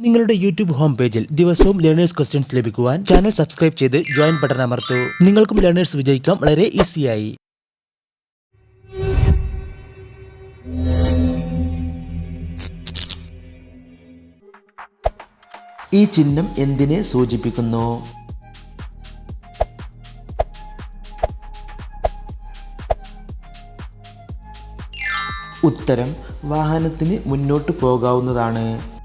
നിങ്ങളുടെ YouTube home പേജിൽ ദിവസവും ലേണേഴ്സ് ക്വസ്റ്റ്യൻസ് ലഭിക്കുവാൻ ചാനൽ സബ്സ്ക്രൈബ് ചെയ്ത് ജോയിൻ ബട്ടൺ അമർത്തൂ. നിങ്ങൾക്കും ലേണേഴ്സ് വിജയിക്കാം. വളരെ ഈസിയായി. ഈ ചിഹ്നം എന്തിനെ സൂചിപ്പിക്കുന്നു? ഉത്തരം വാഹനത്തിന് മുന്നോട്ട് പോകാവുന്നതാണ്.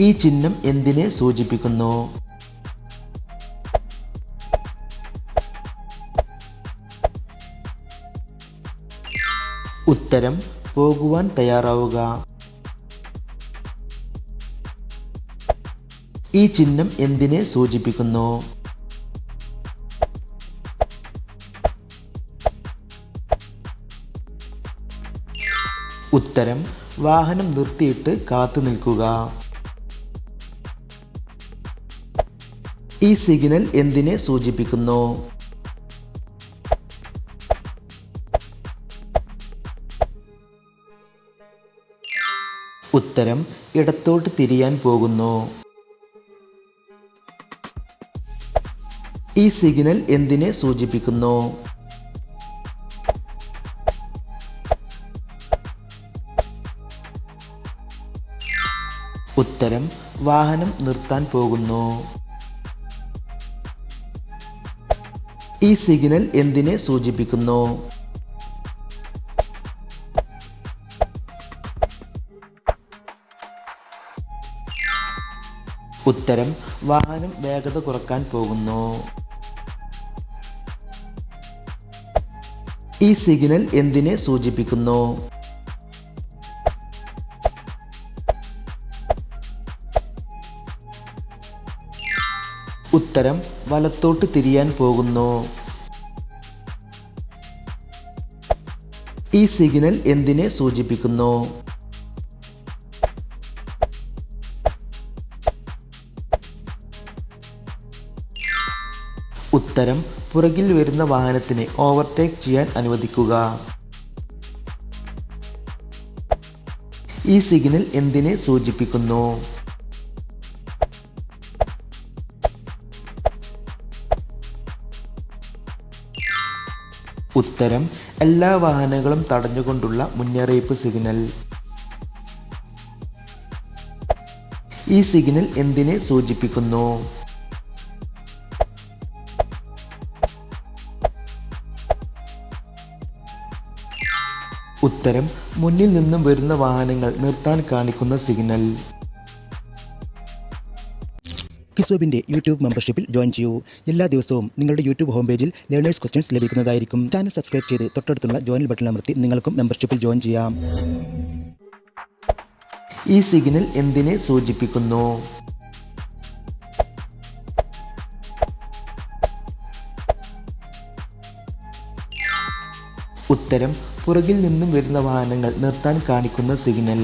ഈ ചിഹ്നം എന്തിനെ സൂചിപ്പിക്കുന്നു? ഉത്തരം പോകുവാൻ തയ്യാറാവുക. ഈ ചിഹ്നം എന്തിനെ സൂചിപ്പിക്കുന്നു? ഉത്തരം വാഹനം നിർത്തിയിട്ട് കാത്തു നിൽക്കുക ഈ സിഗ്നൽ എന്തിനെ സൂചിപ്പിക്കുന്നു? ഉത്തരം ഇടത്തോട്ട് തിരിയാൻ പോകുന്നു. ഈ സിഗ്നൽ എന്തിനെ സൂചിപ്പിക്കുന്നു? ഉത്തരം വാഹനം നിർത്താൻ പോകുന്നു. ഈ സിഗ്നൽ എന്തിനെ സൂചിപ്പിക്കുന്നു? ഉത്തരം വാഹനം വേഗത കുറയ്ക്കാൻ പോകുന്നു. ഈ സിഗ്നൽ എന്തിനെ സൂചിപ്പിക്കുന്നു? ഉത്തരം വലത്തോട്ട് തിരിയാൻ പോകുന്നു. ഈ സിഗ്നൽ എന്തിനെ സൂചിപ്പിക്കുന്നു? ഉത്തരം പുറകിൽ വരുന്ന വാഹനത്തിനെ ഓവർടേക്ക് ചെയ്യാൻ അനുവദിക്കുക. ഈ സിഗ്നൽ എന്തിനെ സൂചിപ്പിക്കുന്നു? ഉത്തരം എല്ലാ വാഹനങ്ങളും തടഞ്ഞുകൊണ്ടുള്ള മുന്നറിയിപ്പ് സിഗ്നൽ. ഈ സിഗ്നൽ എന്തിനെ സൂചിപ്പിക്കുന്നു? ഉത്തരം മുന്നിൽ നിന്നും വരുന്ന വാഹനങ്ങൾ നിർത്താൻ കാണിക്കുന്ന സിഗ്നൽ. കിസ്വബിന്റെ യൂട്യൂബ് മെമ്പർഷിപ്പിൽ ജോയിൻ ചെയ്യൂ. എല്ലാ ദിവസവും നിങ്ങളുടെ യൂട്യൂബ് ഹോം പേജിൽ ലേണേഴ്സ് ക്വസ്റ്റ്യൻസ് ലഭിക്കുന്നതായിരിക്കും. ചാനൽ സബ്സ്ക്രൈബ് ചെയ്ത് തൊട്ടടുത്തുള്ള ജോയിൻ ബട്ടൺ അമർത്തി നിങ്ങൾക്കും മെമ്പർഷിപ്പിൽ ജോയിൻ ചെയ്യാം. ഈ സിഗ്നൽ എന്തിനെ സൂചിപ്പിക്കുന്നു? ഉത്തരം പുറകിൽ നിന്നും വരുന്ന വാഹനങ്ങൾ നിർത്താൻ കാണിക്കുന്ന സിഗ്നൽ.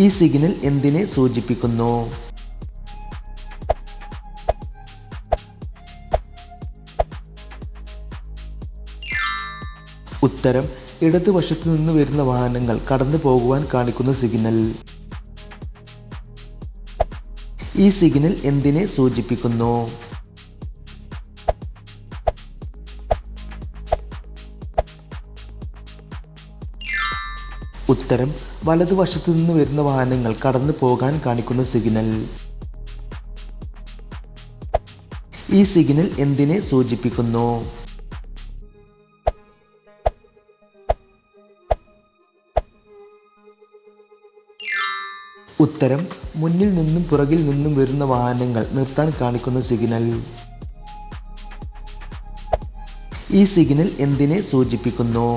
ഈ സിഗ്നൽ എന്തിനെ സൂചിപ്പിക്കുന്നു? ഉത്തരം ഇടതുവശത്തു നിന്ന് വരുന്ന വാഹനങ്ങൾ കടന്നു പോകുവാൻ കാണിക്കുന്ന സിഗ്നൽ. ഈ സിഗ്നൽ എന്തിനെ സൂചിപ്പിക്കുന്നു? ഉത്തരം വലതുവശത്തു നിന്ന് വരുന്ന വാഹനങ്ങൾ കടന്നു പോകാൻ കാണിക്കുന്ന സിഗ്നൽ ഈ സിഗ്നൽ എന്തിനെ സൂചിപ്പിക്കുന്നു? ഉത്തരം മുന്നിൽ നിന്നും പുറകിൽ നിന്നും വരുന്ന വാഹനങ്ങൾ നിർത്താൻ കാണിക്കുന്ന സിഗ്നൽ ഈ സിഗ്നൽ എന്തിനെ സൂചിപ്പിക്കുന്നു?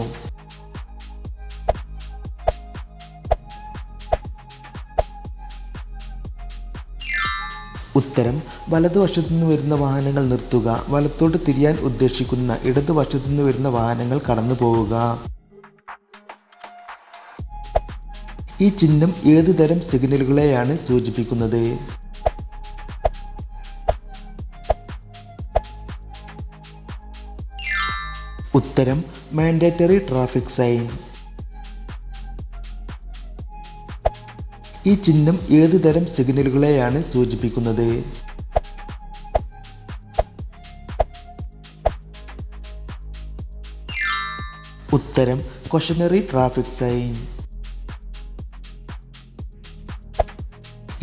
ഉത്തരം വലതുവശത്തു നിന്ന് വരുന്ന വാഹനങ്ങൾ നിർത്തുക വലത്തോട്ട് തിരിയാൻ ഉദ്ദേശിക്കുന്ന ഇടതുവശത്തു നിന്ന് വരുന്ന വാഹനങ്ങൾ കടന്നു പോവുക ഈ ചിഹ്നം ഏത് തരം സിഗ്നലുകളെയാണ് സൂചിപ്പിക്കുന്നത്? ഉത്തരം മാൻഡേറ്ററി ട്രാഫിക് സൈൻ ഈ ചിഹ്നം ഏത് തരം സിഗ്നലുകളെയാണ് സൂചിപ്പിക്കുന്നത്? ഉത്തരം ക്വഷനറി ട്രാഫിക് സൈൻ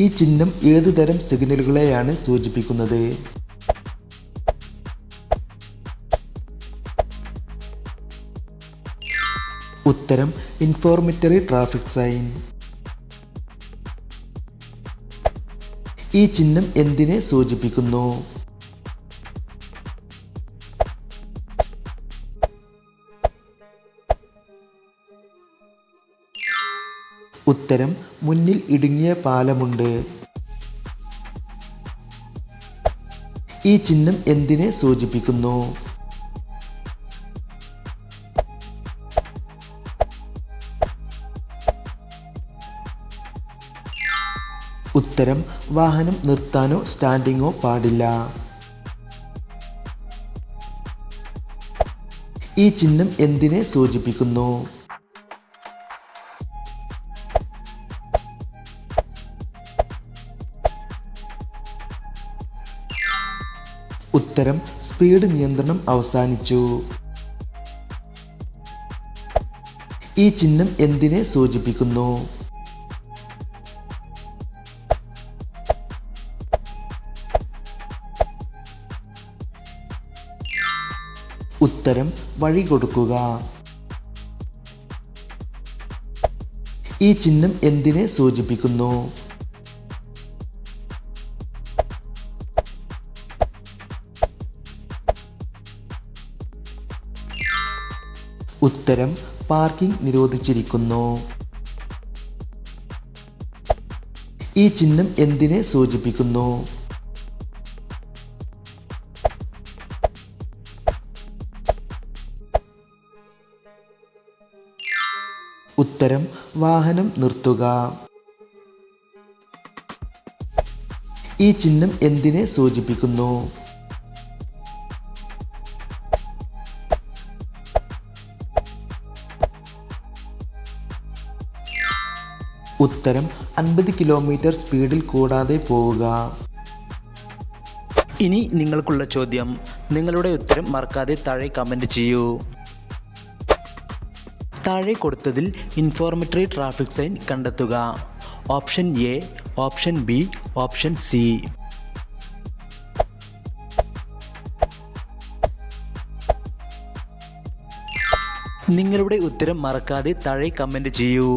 ഈ ചിഹ്നം ഏത് തരം സിഗ്നലുകളെയാണ് സൂചിപ്പിക്കുന്നത്? ഉത്തരം ഇൻഫോർമേറ്ററി ട്രാഫിക് സൈൻ ഈ ചിഹ്നം എന്തിനെ സൂചിപ്പിക്കുന്നു? ഉത്തരം മുന്നിൽ ഇടുങ്ങിയ പാലമുണ്ട്. ഈ ചിഹ്നം എന്തിനെ സൂചിപ്പിക്കുന്നു? ഉത്തരം വാഹനം നിർത്താനോ സ്റ്റാൻഡിങ്ങോ പാടില്ല. ഈ ചിഹ്നം എന്തിനെ സൂചിപ്പിക്കുന്നു? ഉത്തരം സ്പീഡ് നിയന്ത്രണം അവസാനിച്ചു. ഈ ചിഹ്നം എന്തിനെ സൂചിപ്പിക്കുന്നു? ഉത്തരം വഴി കൊടുക്കുക. ഈ ചിഹ്നം എന്തിനെ സൂചിപ്പിക്കുന്നു? ഉത്തരം പാർക്കിംഗ് നിരോധിച്ചിരിക്കുന്നു. ഈ ചിഹ്നം എന്തിനെ സൂചിപ്പിക്കുന്നു? ഉത്തരം വാഹനം നിർത്തുക. ഈ ചിഹ്നം എന്തിനെ സൂചിപ്പിക്കുന്നു? ഉത്തരം അൻപത് കിലോമീറ്റർ സ്പീഡിൽ കൂടാതെ പോവുക. ഇനി നിങ്ങൾക്കുള്ള ചോദ്യം. നിങ്ങളുടെ ഉത്തരം മറക്കാതെ താഴെ കമന്റ് ചെയ്യൂ. താഴെ കൊടുത്തതിൽ ഇൻഫോർമേറ്ററി ട്രാഫിക് സൈൻ കണ്ടെത്തുക. Option A option B option C നിങ്ങളുടെ ഉത്തരം മറക്കാതെ താഴെ കമന്റ് ചെയ്യൂ.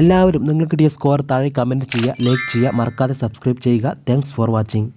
എല്ലാവരും നിങ്ങൾക്ക് കിട്ടിയ സ്കോർ താഴെ കമന്റ് ചെയ്യുക ലൈക്ക് ചെയ്യുക മറക്കാതെ സബ്സ്ക്രൈബ് ചെയ്യുക. Thanks for watching